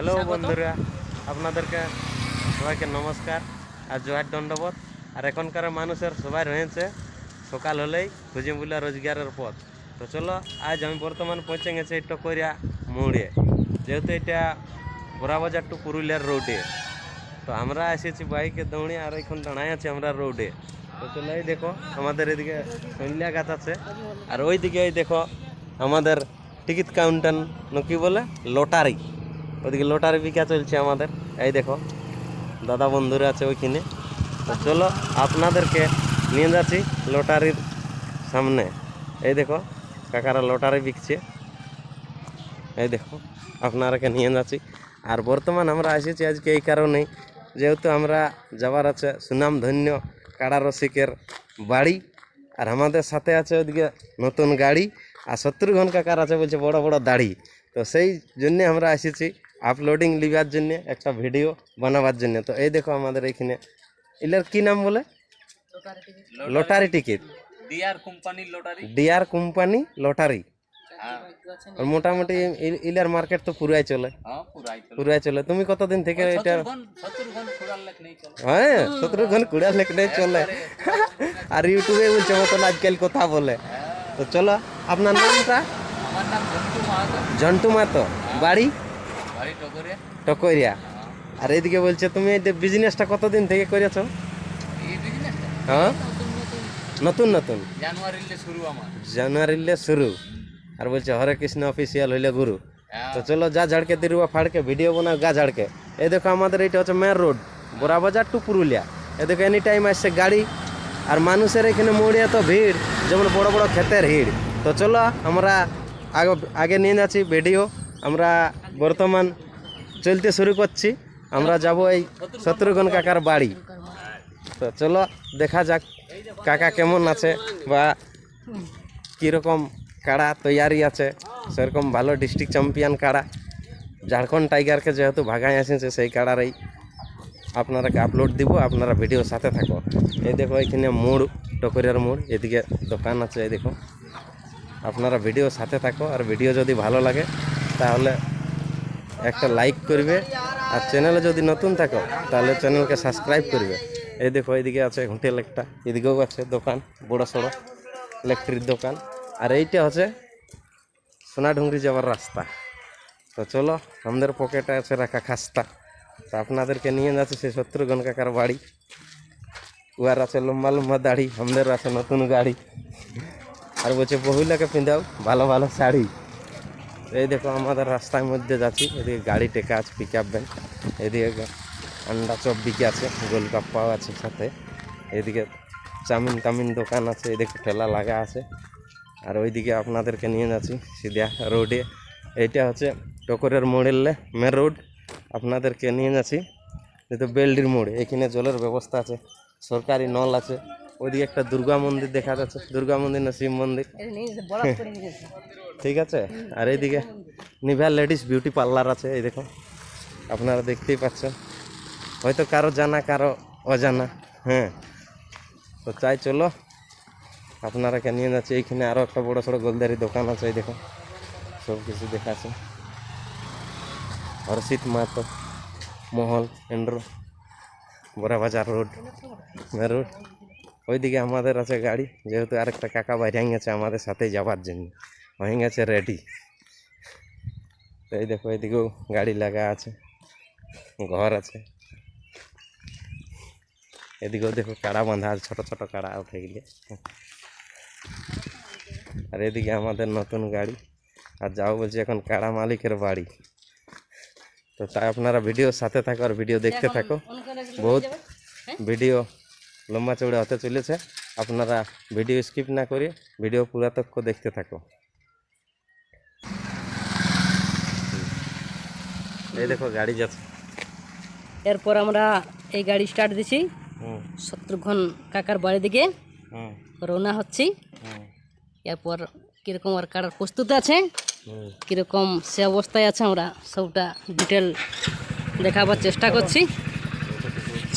Hello. বন্ধুরা আপনাদেরকে সবাইকে নমস্কার। আর জোয়ার দণ্ডবোধ। আর এখনকার মানুষের সবাই রয়েছে সকাল হলেই খুঁজিমুলা রোজগারের পথ। তো চলো আজ আমি বর্তমান পৌঁছে গেছি এই টকরিয়া মোড়ে। যেহেতু এটা বড়াবাজার টু পুরুলিয়ার রোডে তো আমরা এসেছি বাইকে দৌড়ে আর এখন দাঁড়ায় আছি আমরা রোডে তো চলো এই দেখো আমাদের এদিকে সৈন্যা গাছ আছে আর ওই দিকে এই দেখো আমাদের টিকিট কাউন্টার কি বলে? লটারি। ওদিকে লটারি বিকা চলছে আমাদের। এই দেখো, দাদা বন্ধুরা আছে ওইখানে। তো চলো, আপনাদেরকে নিয়ে যাচ্ছি লটারির সামনে। এই দেখো, কাকারা লটারি বিকছে। এই দেখো, আপনারাকে নিয়ে যাচ্ছি। আর বর্তমান আমরা এসেছি আজকে এই কারণেই, যেহেতু আমরা যাবার আছে সুনাম ধন্য কাড়া রসিকের বাড়ি, আর আমাদের সাথে আছে ওদিকে নতুন গাড়ি, আর শত্রুঘ্ন কাকার আছে বলছে বড় বড় দাড়ি। তো সেই জন্যে আমরা এসেছি। আপলোডিং লিবার জন্য একটা ভিডিও বানাবার জন্য। তো এই দেখো আমাদের এইখানে এলার কি নাম বলে? লটারি টিকিট ডিয়ার কোম্পানির লটারি ডিআর কোম্পানি লটারি হ্যাঁ। আর মোটামুটি ইলার মার্কেট তো পুরাই চলে। হ্যাঁ পুরাই চলে। তুমি কতদিন থেকে এটা হ্যাঁ সতেরো ঘন লেখ নেই চলে। আর ইউটিউবে বলছে মতন আজকাল কথা বলে। তো চলো আপনার নামটা? জন্টু মাতো বাড়ি? টকরিয়া আর এইদিকে বলছে তুমি এই বিজনেসটা কতদিন থেকে করেছ হ্যাঁ? নতুন নতুন। জানুয়ারিলে শুরু আর বলছে হরে কৃষ্ণ অফিসিয়াল হইলে গুরু। হ্যাঁ। তো চলো যা ঝাড়কে দিরুয়া ফাড়কে ভিডিও বানাও গা ঝাড়কে। এই দেখো আমাদের এইটা হচ্ছে main road Borabazar to Purulia. এই দেখো এনি টাইম আসছে গাড়ি আর মানুষের এখানে মোড়ে এত ভিড় যেমন বড় বড় ক্ষেতের ভিড় তো চলো আমরা আগে আগে নিয়ে যাচ্ছি ভিডিও আমরা বর্তমান চলতে শুরু করছি। আমরা যাব এই শত্রুঘ্ন কাকার বাড়ি। তো চলো, দেখা যাক কাকা কেমন আছে বা কীরকম কাড়া তৈয়ারি আছে। সেরকম ভালো ডিস্ট্রিক্ট চ্যাম্পিয়ন কাড়া। ঝাড়খণ্ড টাইগারকে যেহেতু ভাগায় আসেছে, সেই কাড়ারই আপনারাকে আপলোড দিব। আপনারা ভিডিও সাথে থাকো। এই দেখো, এখানে মোড় টকরিয়ার মোড়। এদিকে দোকান আছে, এই দেখো। আপনারা ভিডিও সাথে থাকো। আর ভিডিও যদি ভালো লাগে, তাহলে একটা লাইক করবে। আর চ্যানেলে যদি নতুন থাকো, তাহলে চ্যানেলকে সাবস্ক্রাইব করবে। এই দেখো, এইদিকে আছে হোটেল একটা এদিকেও আছে দোকান, বড় সড়ো ইলেকট্রিক দোকান। আর এইটা হচ্ছে সোনাডুঙ্গরি যাওয়ার রাস্তা। তো চলো, আমাদের পকেটে আছে রাখা খাস্তা। তো আপনাদেরকে নিয়ে যাচ্ছে সেই শত্রুঘ্ন কাকার বাড়ি। উয়ার আছে লম্বা লম্বা দাড়ি, আমাদের আছে নতুন গাড়ি। আর বলছে বহুলাকে পিন্ধাও, ভালো ভালো শাড়ি। এই দেখো, আমাদের রাস্তার মধ্যে যাচ্ছি। এদিকে গাড়ি টেকা আছে পিক আপ ভ্যান এদিকে আন্ডা চপ বিকে আছে, গোলগাপ্পাও আছে সাথে। এদিকে চাউমিন টামিন দোকান আছে, এদিকে ঠেলা লাগা আছে। আর ওইদিকে আপনাদেরকে নিয়ে যাচ্ছি, সিধা রোডে। এইটা হচ্ছে টকরের মোড়েলে মেন রোড আপনাদেরকে নিয়ে যাচ্ছি যেহেতু বেলডির মোড়। এখানে জলের ব্যবস্থা আছে, সরকারি নল আছে। ওইদিকে একটা দুর্গা মন্দির দেখা যাচ্ছে। দুর্গা মন্দির না শিব মন্দির? ঠিক আছে? আর এইদিকে নিভা লেডিস বিউটি পার্লার আছে এই দেখো আপনারা দেখতেই পাচ্ছেন। হয়তো কারও জানা কারও অজানা। হ্যাঁ। তো চাই চলো আপনারাকে নিয়ে যাচ্ছে। এইখানে আরও একটা বড় সড়ো গোলদারি দোকান আছে এই দেখো সব কিছু দেখাচ্ছে হর্ষিত মাতো মহল এন্ড্রো বড়াবাজার রোড মে রোড ওইদিকে আমাদের আছে গাড়ি যেহেতু আরেকটা কাকা বাইরে গেছে আমাদের সাথে যাওয়ার জন্য। হয়ে গেছে রেডি তো এই দেখো এইদিকেও গাড়ি লাগা আছে ঘর আছে। এদিকেও দেখো কাড়া বাঁধা আছে ছোটো ছোট কাড়া উঠে গেলে। আর এদিকে আমাদের নতুন গাড়ি। আর যাও বলছি এখন কাড়া মালিকের বাড়ি। তো তাই আপনারা ভিডিও সাথে থাকো আর ভিডিও দেখতে থাকো। বহুত ভিডিও লম্বা চৌড়া হতে চলেছে। আপনারা ভিডিও স্কিপ না করে ভিডিও পুরাতক্ষ দেখতে থাকো। এই দেখো গাড়ি যাচ্ছে। এরপর আমরা এই গাড়ি স্টার্ট দিছি। শত্রুঘ্ন কাকার বাড়ি দিকে। রওনা হচ্ছি। এরপর কীরকম আর কার প্রস্তুত আছে? কীরকম সে অবস্থায় আছে আমরা সবটা ডিটেল দেখাবার চেষ্টা করছি।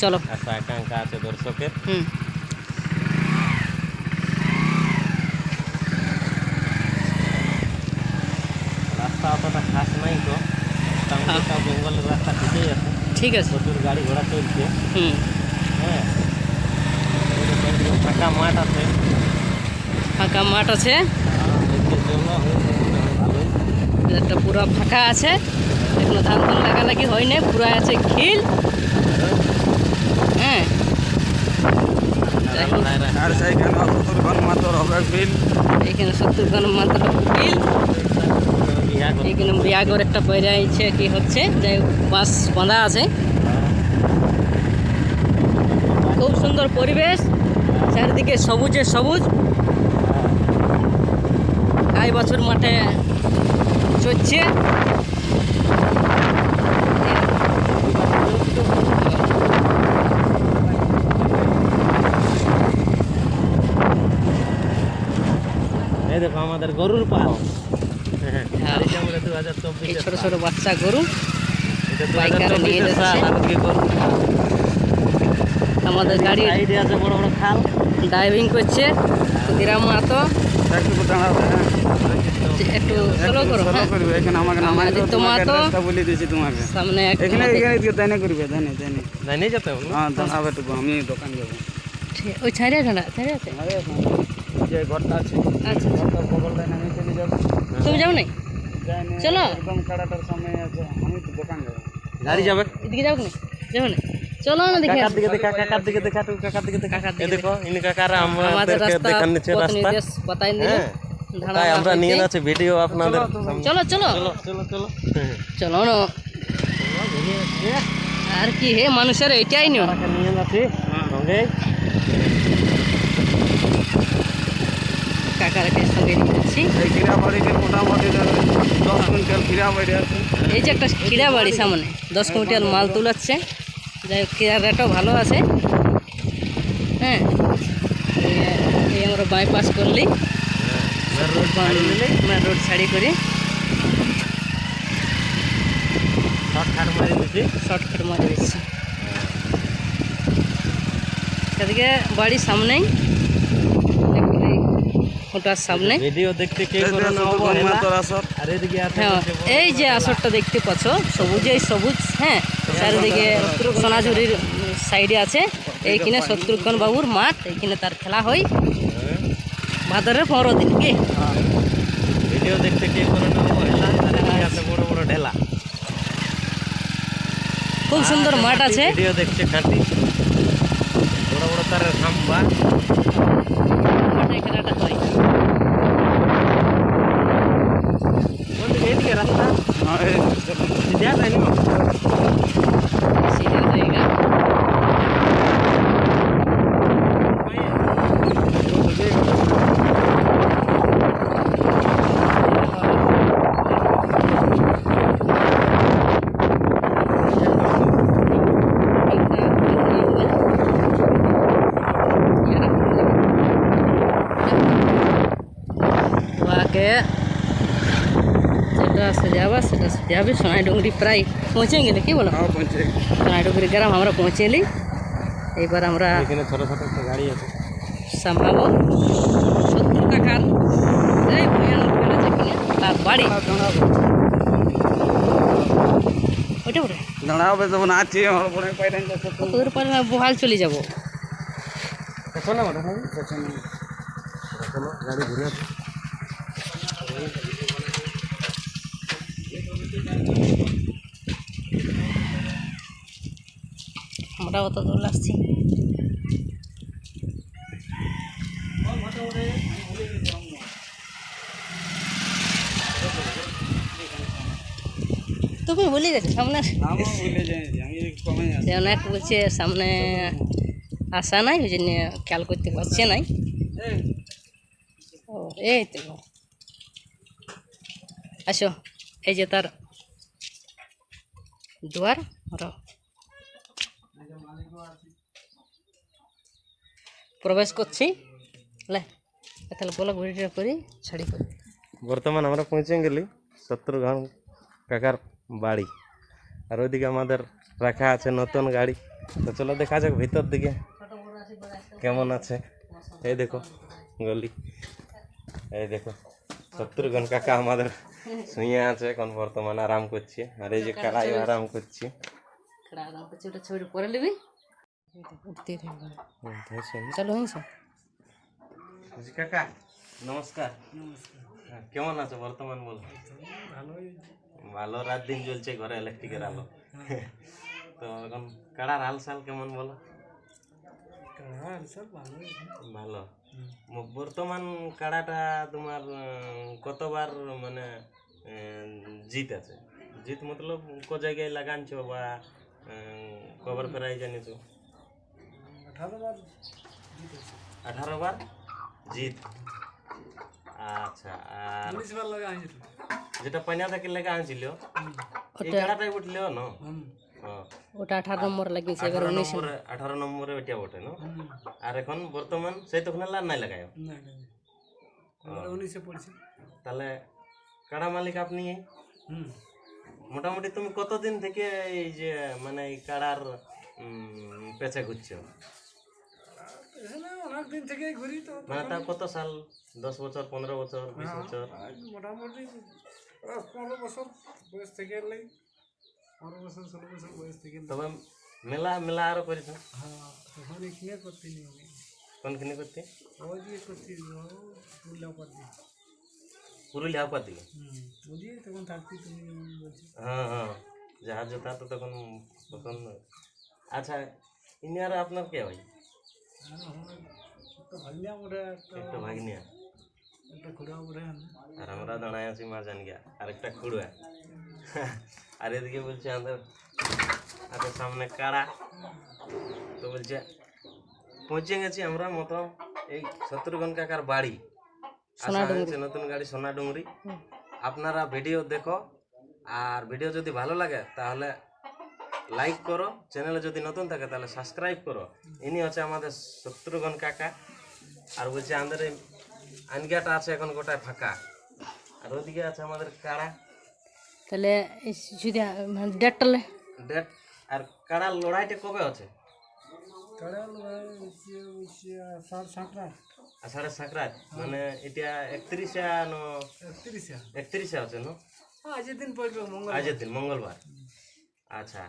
চলো। আশা আকাঙ্ক্ষা আছে দর্শকের। হুম। রাস্তা অতটা খাস নাই তো। জঙ্গলের রাস্তা ঠিকই আছে। ঠিক আছে। প্রচুর গাড়ি ঘোড়া চলছে। হুম। হ্যাঁ। ফাঁকা মাঠ আছে। ফাঁকা মাঠ আছে। হয়েছে ভালোই। একটা পুরো ফাঁকা আছে। এখনও ধান ধান লাগালাগি হয়নি পুরো আছে খিল হ্যাঁ এখন আর এখানে মাত্র এখানে একটা আছে কি হচ্ছে? বাঁশ বাঁধা আছে। খুব সুন্দর পরিবেশ। চারিদিকে সবুজে সবুজ। গাই বছর মাঠে চড়ছে। দেখো আমাদের গরুর পাল। হ্যাঁ। হ্যাঁ। ছোট ছোট বাচ্চা গরু আমাদের গাড়ি আছে বড় বড় খাল। ড্রাইভিং করছে। ক্ষুদিরাম মাহাতো একটু দাঁড়াবে হ্যাঁ যে একটু স্লো করো করবে এখানে আমাকে নামাই। অ্যাড্রেসটা বলে দিয়েছি তোমাকে। সামনে এখানে করবে যেতে হবে। হ্যাঁ আমি দোকান যাব। ঠিক- ওই ছাড়িয়ে ঠান্ডা ছাড়িয়ে আছে। যে ঘরটা আছে আচ্ছা ঘরটার বগল দাইনে আমি চলে যাব। তুমি যাও নাই? চলো। একদম কাড়াটার সামনে আছে আমি তো দোকান যাব। গাড়ি যাবে? এদিকে যাও না যাও না চলো না দেখে কাকার দিকে দেখা কাকার দিকে দেখা কাকার দিকে দেখা। কাকার দিকে দেখো ইনি কাকারা আমাদের আমাদেরকে দেখান পথ রাস্তা। নির্দেশ বাতাই দিল। হ্যাঁ তাই আমরা নিয়ে। যাচ্ছি ভিডিও আপনাদের চলো চলো। চলো চলো। চলো হ্যাঁ। চলো। না। আর কি হে মানুষের এটাই নিয়ে যাচ্ছি। সঙ্গে সঙ্গে নিয়ে যাচ্ছি এই খিরা বাড়িতে মোটামুটি দশ কুইন্টাল খিরা বাড়ি আছে। এই যে একটা খিরা বাড়ি সামনে দশ কুইন্টাল মাল তুলাচ্ছে। যাই হোক খিরার রেটও ভালো আছে। হ্যাঁ এই- এই আমরা বাইপাস করলি। রোড ছাড়ি করে। শর্টকাট মারি দিচ্ছি শর্টকাট মারে দিচ্ছি এদিকে বাড়ির সামনেই হচ্ছে বড় এই যে আসরটা দেখতে পাচ্ছ সবুজেই সবুজ হ্যাঁ চারিদিকে সোনাঝুরির সাইডে আছে। এইখানে শত্রুঘ্ন বাবুর মাঠ এইখানে তার খেলা হয়। ভাদরের পনেরো দিন কি? ভিডিও দেখতে কে আছে বড় বড় ঢেলা। খুব সুন্দর মাঠ আছে। ভিডিও দেখছে খাঁটি। বড় বড় তারের খাম্বা। মাঠে খেলাটা হয় কোন দিকে এদিকে রাস্তা যাবে সোনাই ডুঙ্গরি প্রায় পৌঁছে গেলে কি বলো সোনাই ডুঙ্গরি গ্রাম আমরা পৌঁছেলি এইবার আমরা সামলাবো সত্তর কাকার এই ভয়ানক তার বাড়ি বহাল চলে যাব চলো গাড়ি অত দূর আসছি তুমি বলে গেছো সামনে? ভুলে অনেক বলছে সামনে আসা নাই, ওই জন্য খেয়াল করতে পারছে নাই। ও, এই তো। আসো, এই যে তার দুয়ার ওরা প্রবেশ করছি। লে তাহলে বলো ভিডিও করি ছাড়ি করি। বর্তমান আমরা পৌঁছে গেলি শত্রুঘ্ন কাকার বাড়ি। আর ওইদিকে আমাদের রাখা আছে নতুন গাড়ি। তো চলো দেখা যাক ভিতর দিকে কেমন আছে। এই দেখো গলি। এই দেখো শত্রুঘ্ন কাকা আমাদের শুয়ে আছে এখন বর্তমানে আরাম করছে। আর এই যে কাড়াই আরাম করছি। আরাম করছে ওটা পরে নিবি। উঠতেই থাকবে চলো হয়েছে কাকা নমস্কার। হ্যাঁ, কেমন আছো? বর্তমান বল। ভালো রাত দিন জ্বলছে ঘরে ইলেকট্রিকের আলো। তো এখন কাড়ার হাল সাল কেমন বলো? ভালো। বর্তমান কাড়াটা তোমার কতবার মানে জিত আছে? জিত মতলব ক জায়গায় লাগানছো বা কবার প্রাইজ আনিছো আঠারো বার জিত। আচ্ছা আর যেটা পানিয়া থেকে লেগে আনছিল এই কাড়াটাই উঠলে না? ওটা আঠারো নম্বর লাগিয়েছে এবার উনিশ নম্বরে আঠারো নম্বরে ওইটা ওঠে না? আর এখন বর্তমান সেই তখন লাল নাই লাগায় উনিশে পড়ছে। তাহলে কাড়া মালিক আপনি? হুম। মোটামুটি তুমি কতদিন থেকে এই যে মানে এই কাড়ার পেছে ঘুরছো? এখানে অনেক দিন থেকেই ঘুরি তো মানে তা কত সাল দশ বছর পনেরো বছর বিশ বছর আজ মোটামুটি দশ পনেরো বছর বয়স থেকে এলেই পনেরো বছর ষোলো বছর বয়স থেকে এলে। তবে মেলা মেলা আরও করেছ হ্যাঁ তখন এখানে করতে নিয়ে আমি কোনখানে করতে ওই দিয়ে করতে পুরুলিয়া পার দিয়ে পুরুলিয়া হাওপা দিকে হুম ওই দিয়ে তখন থাকতি তুমি যেমন বলছো হ্যাঁ হ্যাঁ জাহাজ যেতা তো তখন তখন আচ্ছা ইনি আর আপনার কে ভাই আর আমার একটা ভাগ্যা মোটা একটা একটা ভাগ্নিয়া একটা ঘোড়া মোটা আর আমরা দাঁড়ায় আছি মা জান গিয়া আরেকটা খুড়ুয়া। আর এদিকে বলছে আমাদের হাতের সামনে কাড়া। তো বলছে পৌঁছে গেছি আমরা মতো এই শত্রুঘ্ন কাকার বাড়ি। আসা হয়েছে নতুন গাড়ি সোনা ডুংরি আপনারা ভিডিও দেখো। আর ভিডিও যদি ভালো লাগে তাহলে লাইক করো চ্যানেলে যদি নতুন থাকে তাহলে সাবস্ক্রাইব করো। ইনি হচ্ছে আমাদের শত্রুঘ্ন কাকা। আর বলছে আমাদের এই আনগিয়াটা আছে এখন গোটায় ফাঁকা। আর ওদিকে আছে আমাদের কাড়া। তাহলে এই যদি ডেটটা ডেট আর কাড়ার লড়াইটা কবে আছে কাড়া আষাঢ়ে সাঁকরাত মানে এটা একত্রিশে ন? একত্রিশে। একত্রিশে আছে ন? আজের দিন পড়বে মঙ্গল আজের দিন মঙ্গলবার। আচ্ছা।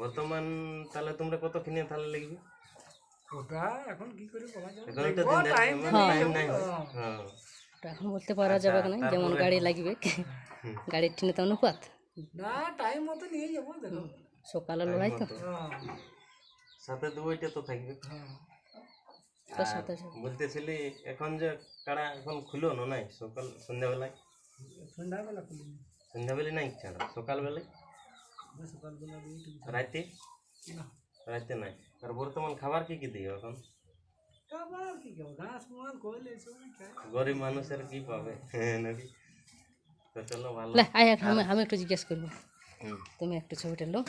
বর্তমান তাহলে তোমরা কত কিনে তাহলে লিখবে? ওটা এখন কি করে বলা যাবে? এখন তো দিন টাইম টাইম নাই হ্যাঁ। এখন বলতে পারা যাবে না? যেমন গাড়ি লাগবে। গাড়ির টিনে তো অনুপাত। না টাইম মতো নিয়ে যাব দেখো। সকালে লড়াই তো। হ্যাঁ সাথে দুইটা তো থাকবে। হ্যাঁ বলতেছিলি এখন যে কাড়া এখন খুলো না নাই? সকাল সন্ধ্যাবেলায়? সন্ধ্যাবেলা খুলি সন্ধ্যাবেলায় নাই ছাড়া সকালবেলায়? একটু রাতে না। রাতে নাই। আর বর্তমান খাবার কি কি দিও এখন? খাবার কি ঘাস গরিব মানুষের কি পাবে? নাকি? তো চলো ভালো। আমি আমি একটু জিজ্ঞেস করব। তুমি একটু ছবিটা লো।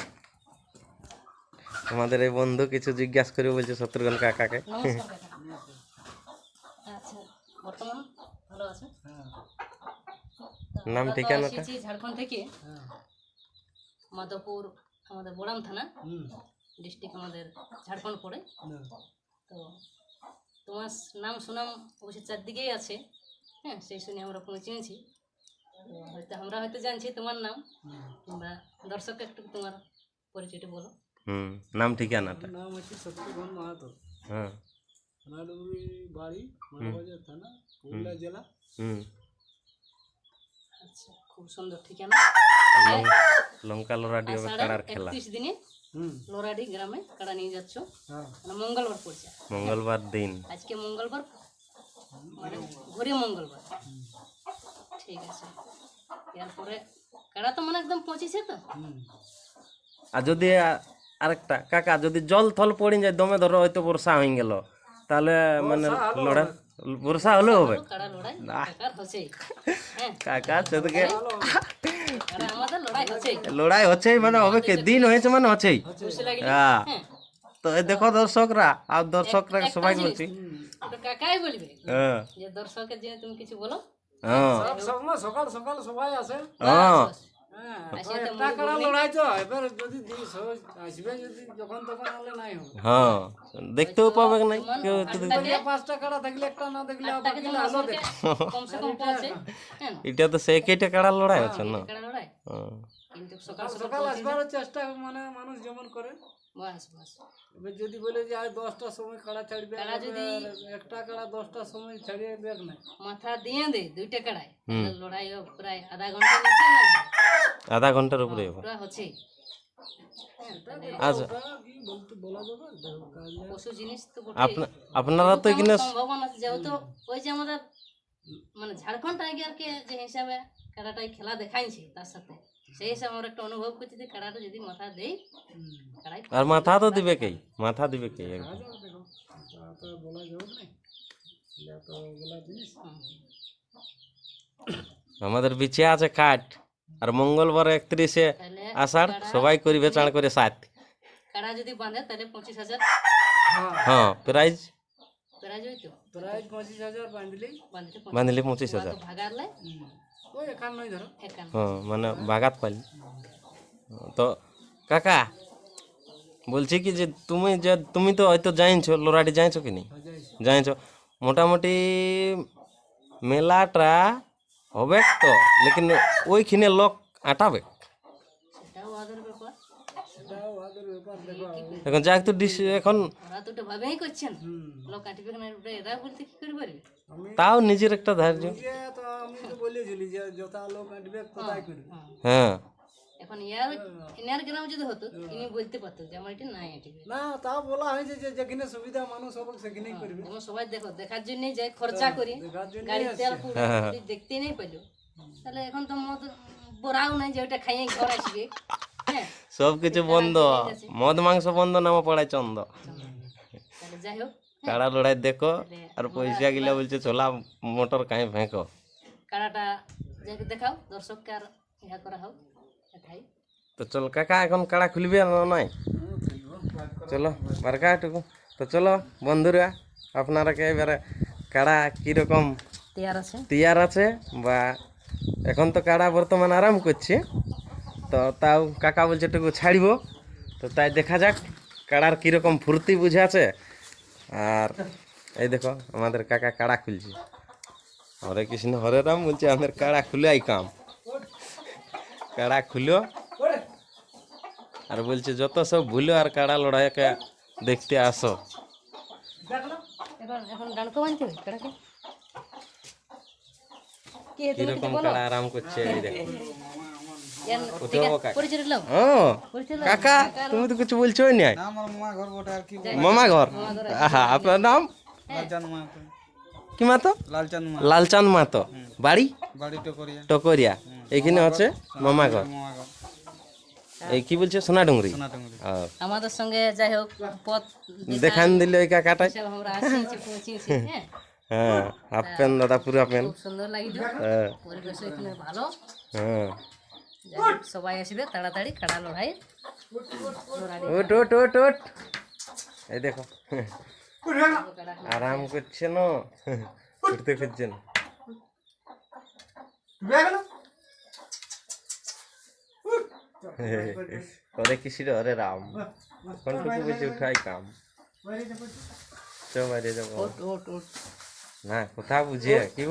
আমাদের এই বন্ধু কিছু জিজ্ঞাসা করে বলছে শত্রুঘ্ন কাকাকে। আচ্ছা বর্তমান ভালো আছে? হ্যাঁ। নাম ঠিকানাটা? ঝাড়খণ্ড থেকে। হ্যাঁ। মাধবপুর আমাদের বোড়াম থানা হুম। ডিস্ট্রিক্ট আমাদের ঝাড়খণ্ড পড়ে। তো তোমার নাম সুনাম অবশ্যই চারদিকেই আছে। হ্যাঁ সেই শুনে আমরা ফোনে চিনেছি। তো হয়তো আমরা হয়তো জানছি তোমার নাম। কিংবা দর্শককে একটু তোমার পরিচয়টা বলো। হুম নাম ঠিকানাটা? আমার নাম হচ্ছে সত্যগণ মাহাতো। হ্যাঁ। বাড়ি মানবাজার থানা পুরুলিয়া জেলা। হুম। আচ্ছা খুব সুন্দর ঠিকানা। লঙ্কা লড়াটি হবে কাড়ার খেলা। দিনে হুম। লোরাডি গ্রামে কাড়া নিয়ে যাচ্ছ? হ্যাঁ। মানে মঙ্গলবার পড়ছে। মঙ্গলবার দিন। আজকে মঙ্গলবার? মানে ঘুরে মঙ্গলবার। ঠিক আছে। এরপরে কাড়া তো মানে একদম পঁচিশে তো? হুম। আর যদি আরেকটা কাকা যদি জল থল পড়ে যায় দমে ধরো হয়তো বর্ষা হয়ে গেল। তাহলে মানে লড়া বর্ষা হলেও হবে। হ্যাঁ। কাকা সেদিকে লড়াই? হচ্ছেই। মানে হবে কি? দিন হয়েছে মানে হচ্ছেই। হ্যাঁ। হ্যাঁ। তো দেখো দর্শকরা আর দর্শকরা সবাই বলছি কাকাই বলবে। হ্যাঁ। যে দর্শকের জন্য তুমি কিছু বলো। হ্যাঁ। সব সকাল সকাল সবাই আসে। হ্যাঁ হ্যাঁ। আসে তো একটা কাড়া লড়াই তো এবার যদি দি- সহজ আসবে যদি যখন তখন হলে নাই হবে। হ্যাঁ দেখতেও পাবে নাই কেউ হ্যাঁ এটা তো কেটে কাড়া লড়াই আছে না? কেডা হ্যাঁ। কিন্তু সকাল সকাল সকাল আসবারও চেষ্টা মানে মানুষ যেমন করে। বাস বাস। এবার যদি বলে যে আজ দশটার সময় কাড়া ছাড়বে কাড়া যদি- একটা কাড়া দশটার সময় ছাড়িয়ে দেখ না। মাথা দিয়ে দে দুইটা কাড়াই তাহলে লড়াই হোক প্রায় আধা ঘণ্টা নিচে লাগবে আধা ঘণ্টার উপরে পুরা হচ্ছে। হ্যাঁ, আচ্ছা। ওটা কি বলতে বলা যাবে? দেখো কাজে পশু জিনিস তো আপনারা তো এখানে সম্ভাবনা আছে যেহেতু ওই যে আমাদের মানে ঝাড়খণ্ড টাইগারকে যে হিসাবে কাড়াটাই খেলা দেখাইছে তার সাথে। সেই হিসাবে আমরা একটা অনুভব করছি যে কাড়াটা যদি মাথা দেই কাড়াই আর মাথা তো দিবে কে মাথা দিবে কে একদম। কাজে দেখো তা তো বলা যাবে না এটা তো বলা জিনিস আমাদের বিছে আছে কাঠ আর মঙ্গলবার একত্রিশে তাহলে আষাঢ় সবাই করিবে চাঁড় করে সাত। কাড়া যদি বাঁধে তাহলে পঁচিশ হাজার। হ্যাঁ হ্যাঁ প্রাইজ প্রায় ওই তো প্রায় পঁচিশ হাজার বাঁধলেই বাঁধতে বাঁধলি পঁচিশ হাজার। ভাগারলে হ্যাঁ মানে বাগাত পালি তো কাকা বলছি কি যে তুমি যে তুমি তো হয়তো জানছো লোরাটি জানছো কি নি? যাইছে জানছো। মোটামুটি মেলাটা হবে তো লেকিন ওইখানে লোক আটাবে। এখন যাক তো ডিস এখন তো করছেন। এরা বলতে কি করে পারবে? তাও নিজের একটা ধার্য। নিজে তো আমি তো বলেছিলি যে যত লোক আঁটবে ততাই করবে? হ্যাঁ। হ্যাঁ। এখন ইয়ার ইনার গ্রাম যদি হতো ইনি বলতে পারতো যে আমার এটা নাই আটিবে না তাও বলা হয়েছে যে যেখানে সুবিধা মানুষ হবে সেখানেই করবে। সবাই দেখো দেখার জন্যই যায় খরচা করি। গাড়ি তেল দেখতেই নাই পেল তাহলে এখন তো মদ বড়াও নাই যে ওটা খাইয়ে ঘর আসবে। হ্যাঁ সব কিছু বন্ধ। মদ মাংস বন্ধ নামা পড়ায় চন্দ। হোক কাড়া লড়াই দেখো আর পয়সা গিলা বলছে চলা মোটর কাই ফেঁকো। কাড়াটা দেখাও দর্শককে আর ইহা করা হোক তো চল কাকা এখন কাড়া খুলবি আর নয় চলো বারকা একটুকু তো চলো বন্ধুরা আপনারা কে এবারে কাড়া কীরকম তৈয়ার আছে? তৈয়ার আছে বা এখন তো কাড়া বর্তমান আরাম করছে। তো তাও কাকা বলছে একটু ছাড়িব। তো তাই দেখা যাক কাড়ার কীরকম ফুর্তি বুঝাছে আর এই দেখো আমাদের কাকা কাড়া খুলছে। হরে কৃষ্ণ হরে রাম বলছে আমাদের কাড়া খুলে আই কাম। কাড়া খুলো। আর বলছে যত সব ভুলো আর কাড়া লড়াইকে দেখতে আসো। কীরকম কাড়া আরাম করছে এই দেখো। ইয়ান উঠবো কাকা। ও কাকা তুমি তো কিছু বলছো না? মামা ঘর আহা আপনার নাম? কি মাতো লালচাঁদ লালচাঁদ মাতো বাড়ি? বাড়ি টকরিয়া। এইখানে হচ্ছে মামা ঘর এই কি বলছে? সোনাডুঙ্গরি আমাদের সঙ্গে যাই হোক পথ দেখান দিলে ওই কাকাটাই। হ্যাঁ। হ্যাঁ হাফ প্যান্ট দাদা পুরা প্যান্ট। খুব সুন্দর লাগিল। হ্যাঁ। পরিবেশ এখানে ভালো। হ্যাঁ। সবাই আসবে তাড়াতাড়ি কাড়া লড়াই ওট ওট ওট ওট এই দেখো। আরাম করছে না উঠতে খুঁজছে না রাম। কোনটুকু উঠাই কাম? যাব। না কোথা বুঝিয়ে কি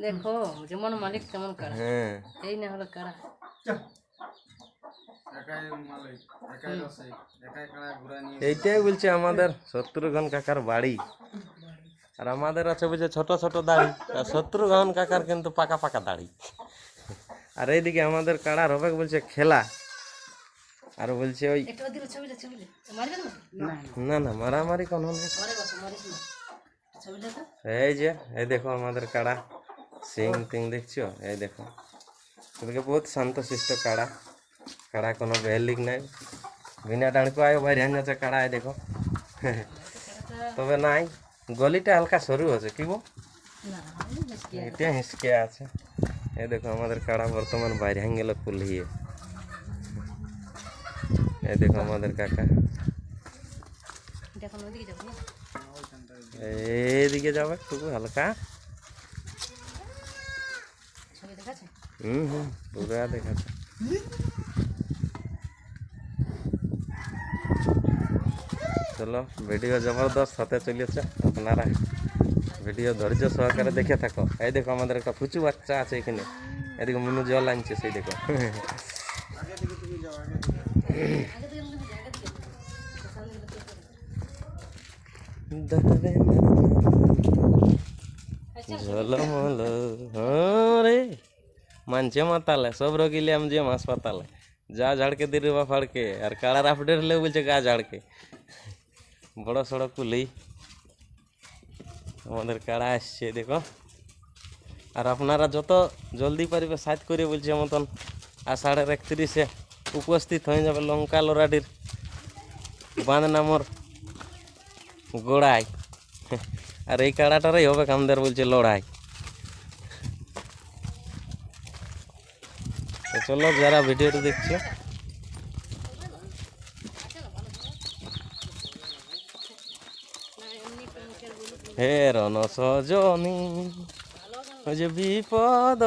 দেখো যেমন মালিক তেমন কাড়া হ্যাঁ। এই না হলো কাড়া কাড়া এইটাই বলছে আমাদের শত্রুঘ্ন কাকার বাড়ি। আর আমাদের আছে বলছে ছোট ছোট দাড়ি। আর শত্রুঘ্ন কাকার কিন্তু পাকা পাকা দাড়ি। আর এইদিকে আমাদের কাড়ার হবে বলছে খেলা। আর বলছে ওই একটু দিল ছবিটা ছবিটা মারবে না? না। না মারামারি কোনো নেই। ঘরে বসো মারিস না। ছবিটা তো। এই যে এই দেখো আমাদের কাড়া সিং টিং দেখছ? এই দেখো। বহুত শান্ত শিষ্ট কাড়া কাড়া কোনো বেহলিক নাই বিনা ডাঁড়কো আয় বাইরে যাচ্ছে কাড়া এই দেখো তবে নাই গলিটা হালকা সরু আছে কি কি এটা হিসকে আছে এই দেখো আমাদের কাড়া বর্তমান বাইরে হয়ে গেল কুলিয়ে এই দেখো আমাদের কাকা এইদিকে যাবে একটু হালকা ছবি দেখাচ্ছে হুম হুম পুরা দেখাচ্ছে চলো ভিডিও জবরদস্ত হতে চলেছে আপনারা ভিডিও ধৈর্য সহকারে দেখে থাকো এই দেখো আমাদের একটা ফুচু বাচ্চা আছে এখানে এদিকে মনু জল আনছে সেই দেখো ঝলমল রে মানছে মাতালে সব আমি যে হাসপাতালে যা ঝাড়কে দিরবা ফাড়কে আর কাড়ার আপডেট হলে বলছে গা ঝাড়কে বড় সড়ক কুলি আমাদের কাড়া আসছে দেখো আর আপনারা যত জলদি পারিবে সাইজ করে বলছে মতন আষাঢ়ের একত্রিশে উপস্থিত হয়ে যাবে লঙ্কা লড়াডির বাঁধ নামর গোড়ায় আর এই কাড়াটারই হবে আমাদের বলছে লড়াই চলো, যারা ভিডিওটা দেখছ। হে রণ সজনী যে বিপদ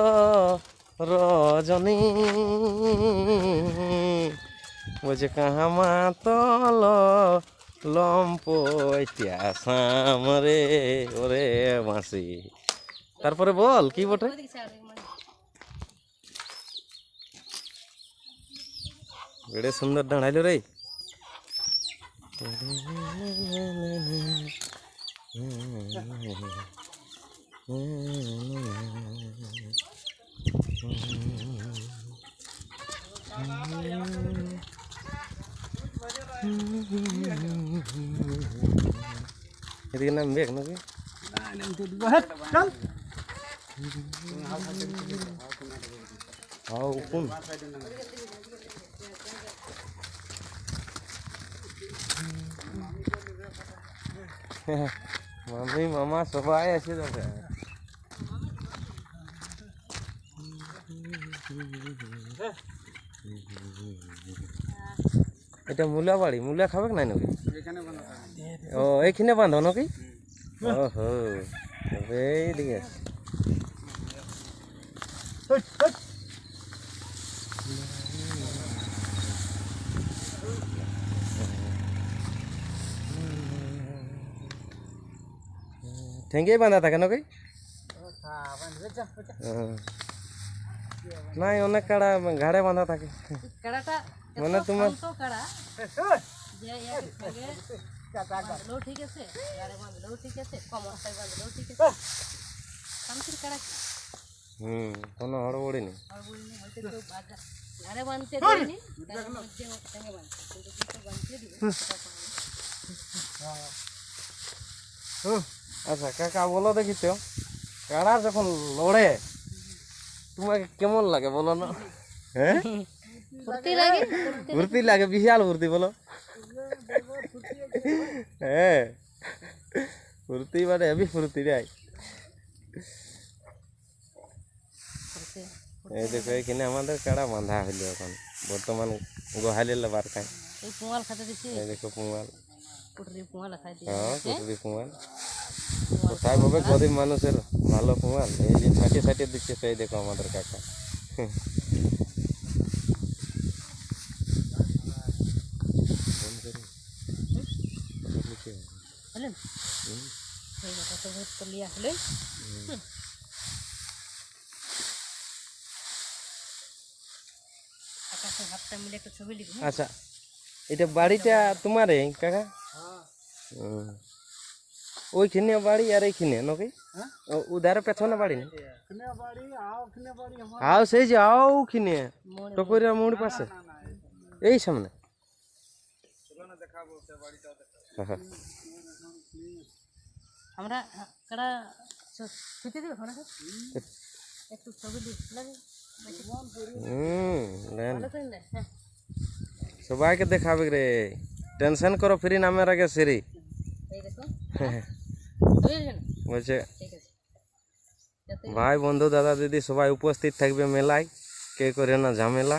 রজনী বলছে কাহা মাতল লম্প ইতিহাসাম রে ওরে মাসি। তারপরে বল, কি বটে? বেড়ে সুন্দর দাঁড়াইলো রে এদিকে নাম বেগ নাকি হাও কোন মামি মামা সবাই আছে দেখে। এটা মূলা বাড়ি মূলা খাবে না নাকি? ও এইখানে বাঁধো নাকি? ওহো তবে এইদিকে আছে। ঠেঙ্গেই বাঁধা থাকে নাকি। নাই অনেক কাড়া ঘাড়ে বাঁধা থাকে কাড়াটা মানে তোমার ঠিক আছে ঠিক আছে ঠিক আছে হুম কোনো হড়বড়ি নেই আর আচ্ছা কাকা বলো দেখি তো। কাড়া যখন লড়ে তোমাকে কেমন লাগে বলো না? হ্যাঁ? ফুর্তি লাগে ফুর্তি লাগে। বিশাল ফুর্তি বলো। হ্যাঁ। ফুর্তি মানে হেবি ফুর্তি রে এই দেখো এখানে আমাদের কাড়া বাঁধা হইল এখন। বর্তমান গোহালি লেবার খাই এই পুয়াল খাতে দিছি। এই দেখো পুমাল পুটরি পুয়াল খাই দিই হ্যাঁ কুটুরি পুমাল কোথায় ভাবে গরিব মানুষের ভালো পুমাল এই যে ছাটিয়ে ছাটিয়ে দিচ্ছে সেই দেখো আমাদের কাকা হলেন এই কথা তো বহুত লিয়া হলেন আকাশে হাতটা মিলে একটা ছবি লিখব আচ্ছা এটা বাড়িটা তোমারে কাকা হুম। ওইখানে বাড়ি আর এইখানে নাকি ও উধারে পেছনে বাড়ি না কিনে বাড়ি আও কিনে বাড়ি আমার আও সেই যে আও কিনে টকরিয়া মোড় পাশে এই সামনে হ্যাঁ। আমরা কারা ছুটি দেবে ঘরে একটু ছবি দিই লাগে হুম দেন ভালো করে দেয় হ্যাঁ সবাইকে দেখাবে রে টেনশন করো ফ্রি নামের আগে সিরি এই দেখো হ্যাঁ। বুঝেছেন বলছে ঠিক আছে। যাতে ভাই বন্ধু দাদা দিদি সবাই উপস্থিত থাকবে মেলায়। কে করে না ঝামেলা।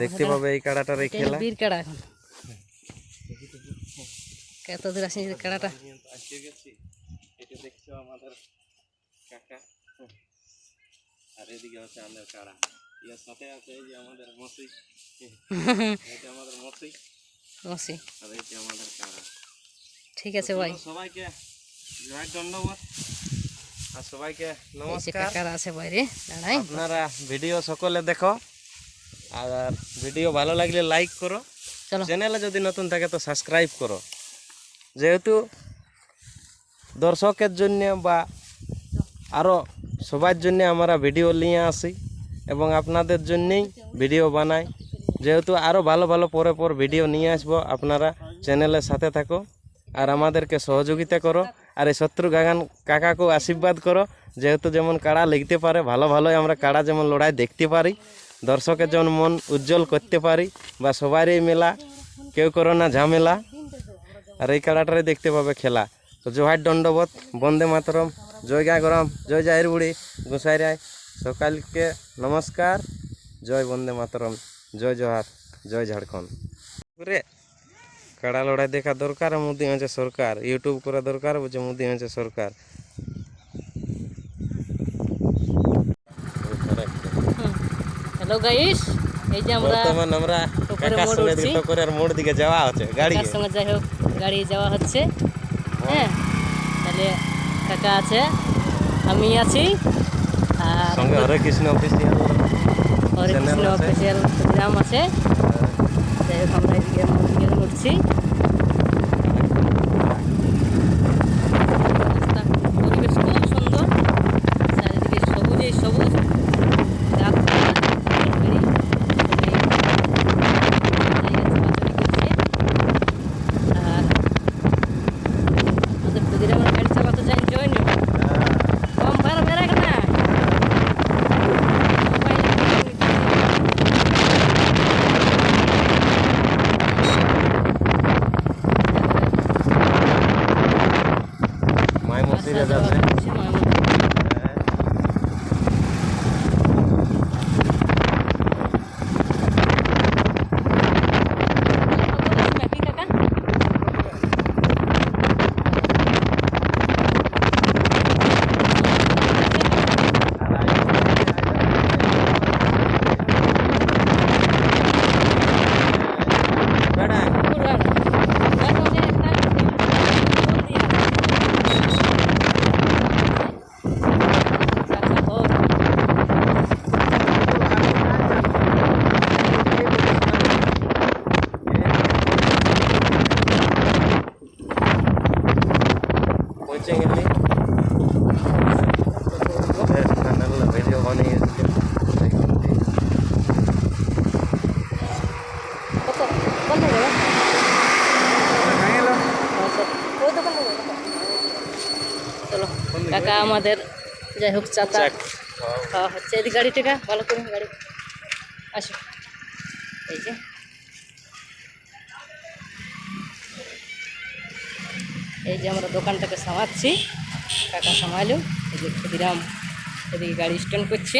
দেখতে পাবে এই কাড়াটার এই খেলা। বীর কাড়া এখন। কত দূর আসেনি কাড়াটা আসে গেছি এটা দেখছ আমাদের কাকা আর এদিকে হচ্ছে আমাদের কাড়া। এর সাথে আছে এই যে আমাদের মসি এটা আমাদের মসি কারা? ঠিক আছে ভাই। সবাইকে জয় আর সবাইকে নমস্কার। কাকারা আছে বাইরে দাঁড়াই। আপনারা ভিডিও সকলে দেখো। আর ভিডিও ভালো লাগলে লাইক করো। চ্যানেলে যদি নতুন থাকে তো সাবস্ক্রাইব করো। যেহেতু দর্শকের জন্য বা আরও সবার জন্য আমরা ভিডিও নিয়ে আসি এবং আপনাদের জন্যেই ভিডিও বানাই। যেহেতু আরও ভালো ভালো পরে পর ভিডিও নিয়ে আসব, আপনারা চ্যানেলের সাথে থাকো আর আমাদেরকে সহযোগিতা করো আর এই শত্রু গাগান কাকাকেও আশীর্বাদ করো। যেহেতু যেমন কাড়া লিখতে পারে, ভালো ভালোই আমরা কাড়া যেমন লড়াই দেখতে পারি, দর্শকের যেমন মন উজ্জ্বল করতে পারি বা সবারই মেলা, কেউ করো না ঝামেলা। আর এই কাড়াটারে দেখতে পাবে খেলা। তো জোহার দণ্ডবোধ, বন্দে মাতরম, জয় গা গরম, জয় জাহির বুড়ি, গোসাই রায়। সকালকে নমস্কার, জয় বন্দে মাতরম। জয় জোহার জয় ঝাড়খণ্ড। রে কাড়া লড়াই দেখা দরকার মোদি হচ্ছে সরকার। ইউটিউব করা দরকার বলছে মোদি হচ্ছে সরকার। হ্যালো গাইস এই যে আমরা বর্তমান আমরা কাকার মোড় সঙ্গে। দিকে করে আর মোড় দিকে যাওয়া হচ্ছে গাড়ি কাকার সঙ্গে যাই হোক গাড়ি যাওয়া হচ্ছে। হ্যাঁ। তাহলে কাকা আছে আমি আছি। আর সঙ্গে হরে কৃষ্ণ অফিসিয়াল হরে channel কৃষ্ণ আছে। অফিসিয়াল গ্রাম আছে। আমরা এদিকে উঠছি রাস্তা পরিবেশ খুব সুন্দর চারিদিকে সবুজেই সবুজ গাছপালা গাড়ি সবাই জায়গা চলাচল করছে আর আমাদের ক্ষুদিরামের গাড়ি চালাতে যাই জয় নি কম ভাড়া বেড়া না মাই মসজিদে যাচ্ছে পৌঁছেঙ্গে চ্যানেল ভিডিও বানিয়েছে চলো কাকা আমাদের যাই হোক চাচা। খাওয়া হচ্ছে। এদিকে গাড়ি টেকা ভালো করে গাড়ি। আসো। এই যে। এই যে আমরা দোকানটাকে সামাচ্ছি। টাকা সামাইলো। এই যে ক্ষুদিরাম এদিকে গাড়ি স্ট্যান্ড করছে।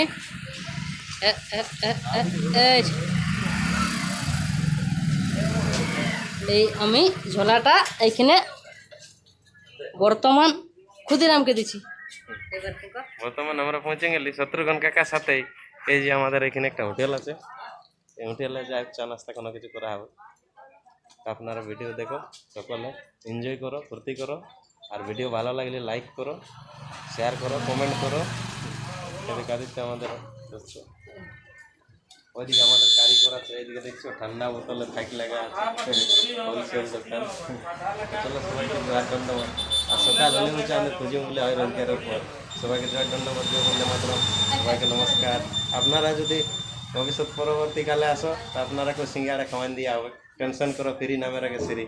এই আমি ঝোলাটা এইখানে বর্তমান ক্ষুদিরামকে দিচ্ছি। বর্তমানে আমরা পৌঁছে গেলি। শত্রুঘ্ন কাকার সাথেই। এই যে আমাদের এখানে একটা হোটেল আছে। এই হোটেলে যা চা নাস্তা কোনো কিছু করা হবে। আপনারা ভিডিও দেখো, সকলে এনজয় করো, ফুর্তি করো। আর ভিডিও ভালো লাগলে লাইক করো শেয়ার করো কমেন্ট করো। এদিকে আদিত্য আমাদের দোস্ত ওইদিকে আমাদের কারিগর আছে, এইদিকে দেখছ, ঠান্ডা বোতলে থাক লাগা আছে। হোলসেল দোকান। আর সকাল হলে হচ্ছে আমি খুঁজে বলে হয় রোজগারের পর সবাইকে জয় ধন্যবাদ দিয়ে বললে মাত্র সবাইকে নমস্কার। আপনারা যদি ভবিষ্যৎ পরবর্তীকালে আসো, তো আপনারা কেউ সিঙ্গাড়া খাওয়ান দিয়ে হবে টেনশন করো, ফ্রি নামের আগে সিঁড়ি।